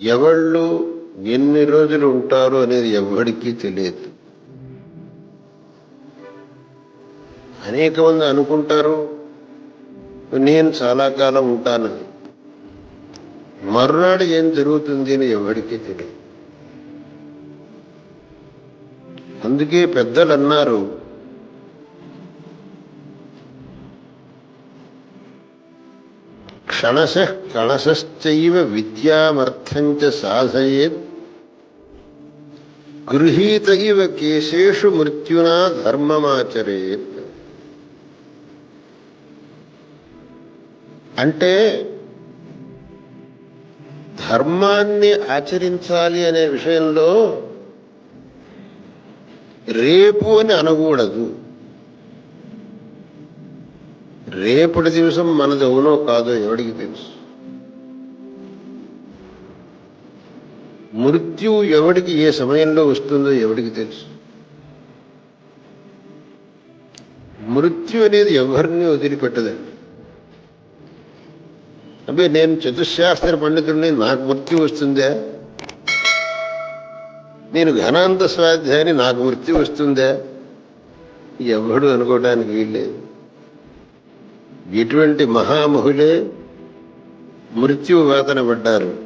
ఎవళ్ళు ఎన్ని రోజులు ఉంటారు అనేది ఎవరికీ తెలియదు. అనేక మంది అనుకుంటారు నేను చాలా కాలం ఉంటానని మరునాడు ఏం జరుగుతుంది అని ఎవరికీ తెలియదు. అందుకే పెద్దలు అన్నారు క్షణశ కళశశ్చైవ విద్యామర్థంచ సాధయేత్. గృహీత ఇవ కేశేషు మృత్యునా ధర్మమాచరేత్. అంటే ధర్మాన్ని ఆచరించాలి అనే విషయంలో రేపు అని అనకూడదు. రేపటి దివసం మనది అవునో కాదో ఎవడికి తెలుసు? మృత్యు ఎవడికి ఏ సమయంలో వస్తుందో ఎవడికి తెలుసు? మృత్యు అనేది ఎవరిని వదిలిపెట్టదండి. అబ్బే నేను చతుశాస్త్ర పండితుడిని నాకు మృత్యు వస్తుందా? నేను ఘనాంత స్వాధ్యాయని నాకు మృత్యు వస్తుందా? ఎవడు అనుకోవడానికి వీల్లేదు. ఇటువంటి మహామహులే మృత్యు వేతన పడ్డారు.